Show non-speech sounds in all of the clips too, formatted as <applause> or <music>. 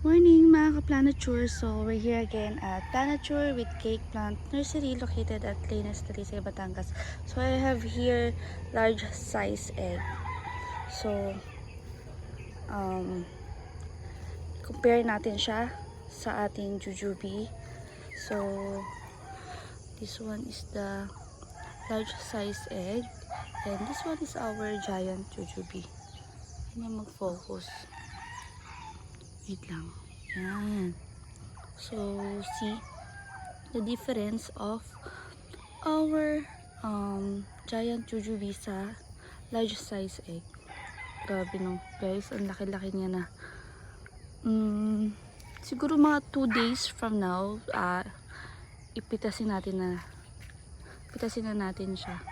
Morning mga ka-planature! So, we're here again at Planature with Cake Plant Nursery located at Lanes Talisay, Batangas. So, I have here large size egg. So, um, compare natin siya sa ating jujube. So, this one is the large size egg and this one is our giant jujube. Hindi mag-focus. Wait lang. Yan. So, see the difference of our um, giant jujube sa large size egg. Grabe no, guys. Ang laki-laki niya na. Mm, siguro mga 2 days from now, ah, ipitasin natin na pitasin na natin siya.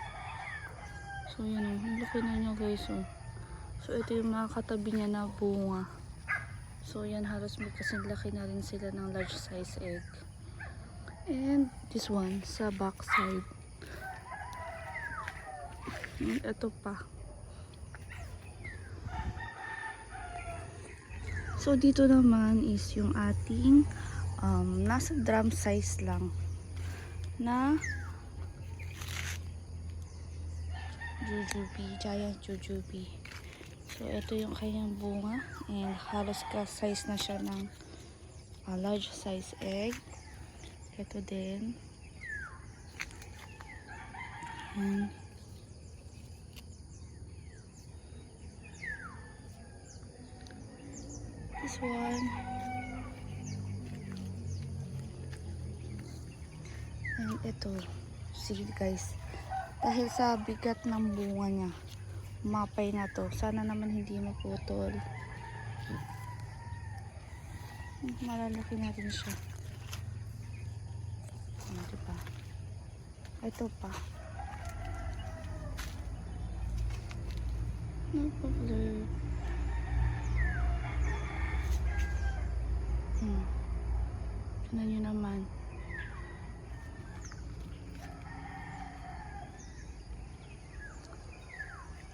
So, yan o. Ang laki na niya, guys. Oh. So, ito yung mga katabi niya na bunga. So, yan halos magkasing laki na rin sila ng large size egg. And this one sa back side. And ito pa. So, dito naman is yung ating um, nasa drum size lang na jujube, giant jujube. So, ito yung kanyang bunga. And halos ka-size na siya ng ah, large size egg. Ito din. And, this one. And ito. See guys. Dahil sa bigat ng bunga niya mapay na to. Sana naman hindi maputol. Malalaki natin siya. Oh, diba? Ito pa. No problem. Hmm. Tignan nyo naman.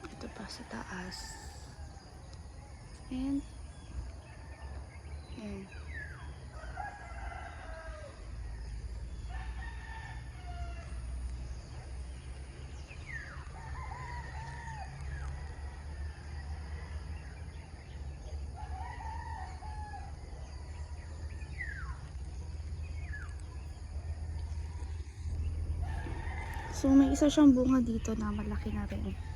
Ito pa sa taas. And, and, So, may isa siyang bunga dito na malaki na rin.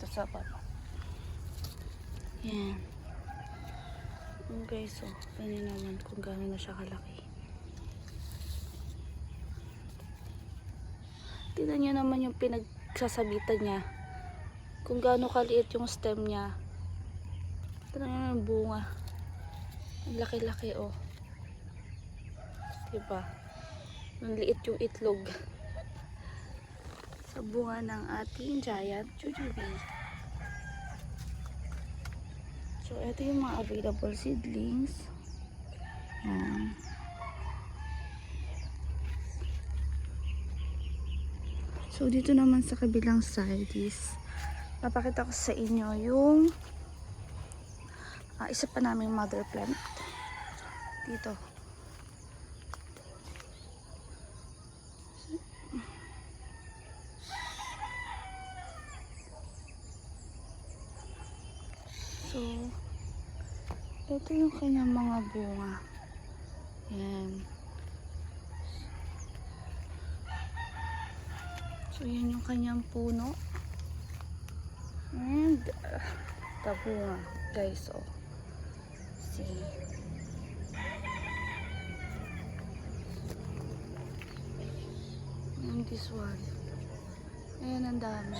Ah, Ito sa baba. Yan. Okay, so, ganyan naman kung gano'n na siya kalaki. Tignan niyo naman yung pinagsasabitan niya. Kung gaano kaliit yung stem niya. Tignan niyo yung bunga. Ang laki-laki, oh. Diba? Ang liit yung itlog sa bunga ng ating giant jujube. So, ito yung mga available seedlings. Yan. So, dito naman sa kabilang side is papakita ko sa inyo yung ah, isa pa naming mother plant. Dito. So, ito yung kanyang mga bunga. Yan. So, yan yung kanyang puno. And, uh, the bunga, guys, oh. See. And this one. Ayan, ang dami.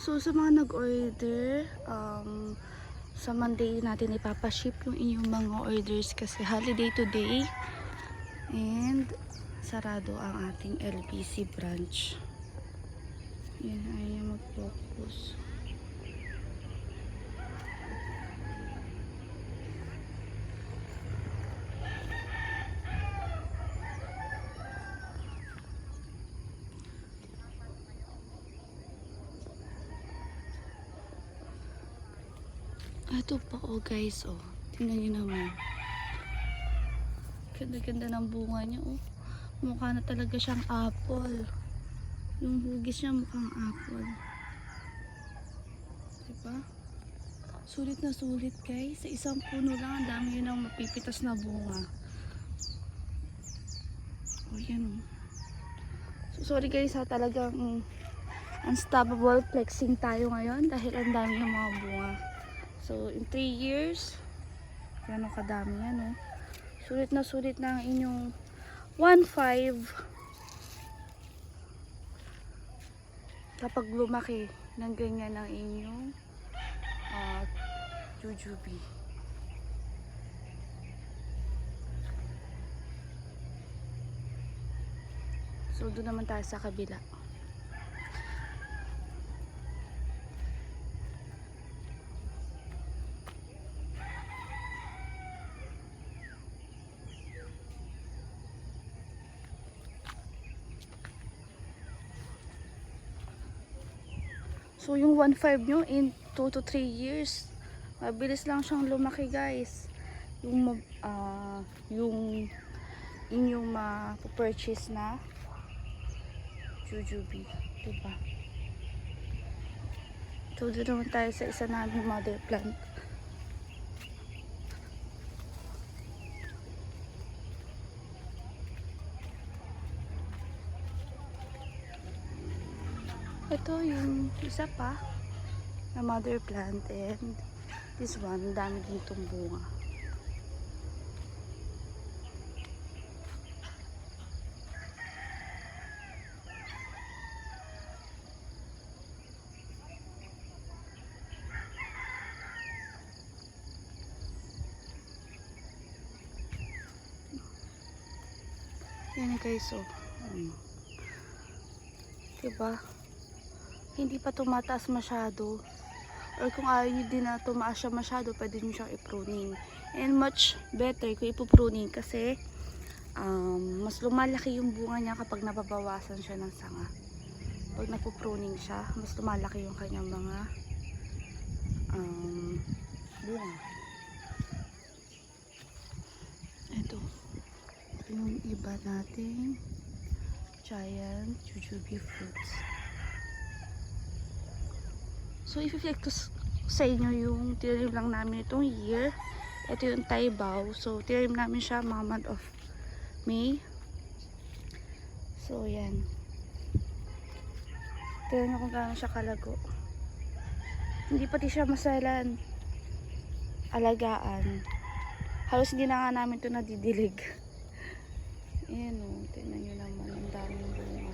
So, sa mga nag-order, um, sa Monday natin ipapaship yung inyong mga orders kasi holiday today. And, sarado ang ating LBC branch. Yan, ayaw mag-focus. Ito pa oh guys oh. Tingnan niyo naman. Ganda-ganda ng bunga niya oh. Mukha na talaga siyang apple. Yung hugis niya mukhang apple. Diba? Sulit na sulit guys. Sa isang puno lang ang dami yun ang mapipitas na bunga. Oh yan oh. So, sorry guys ha talagang mm, unstoppable flexing tayo ngayon dahil ang dami ng mga bunga. So, in 3 years, gano'ng kadami yan, oh. Sulit na sulit na ang inyong 1.5 kapag lumaki ng ganyan ang inyong uh, jujube. So, doon naman tayo sa kabila. So, yung 1.5 nyo in 2 to 3 years, mabilis lang siyang lumaki guys. Yung, ah, yung inyong ma-purchase na jujube. Diba? Doon naman tayo sa isa namin mother plant. Ito yung isa pa na mother plant and this one, dami ditong bunga. Yan guys, oh. Ano. Diba? Hindi pa tumataas masyado. Or kung ayaw nyo din na tumaas siya masyado, pwede nyo siyang i-pruning. And much better kung ipupruning kasi um, mas lumalaki yung bunga niya kapag nababawasan siya ng sanga. Pag napupruning siya, mas lumalaki yung kanyang mga um, bunga. Ito. Yung iba nating giant jujube fruits. So, s- sa inyo yung tinanim lang namin itong year. Ito yung Taibaw. So, tinanim namin siya mga month of May. So, yan. Tignan nyo kung gaano siya kalago. Hindi pati siya masalan. Alagaan. Halos hindi na nga namin ito nadidilig. <laughs> Ayan o. Tignan nyo naman. Ang daming bunga.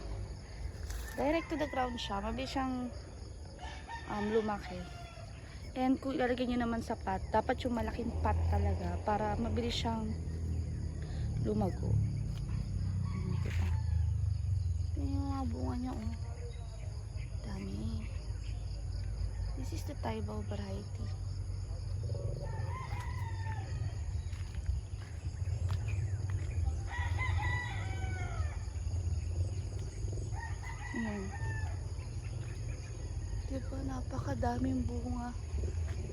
Direct to the ground siya. Mabilis siyang um, lumaki. And kung ilalagay nyo naman sa pot, dapat yung malaking pot talaga para mabilis siyang lumago. Ito yung mga bunga niya, oh. Dami. This is the Taibao variety. Ayan. Diba, napakadaming bunga.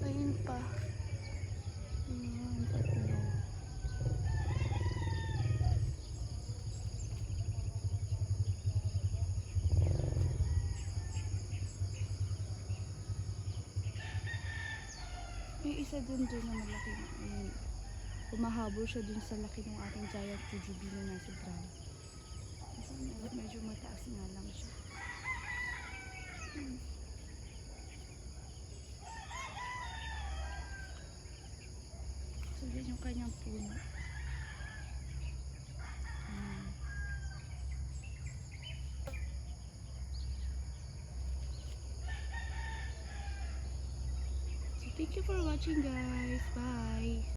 Ayun pa. Tatlo. May isa dun dun na malaki. Ayun. Humahabol siya dun sa laki ng ating giant jujube na nasa medyo, medyo mataas nga lang siya. Hmm. Yung kanyang puno. So, thank you for watching guys. Bye!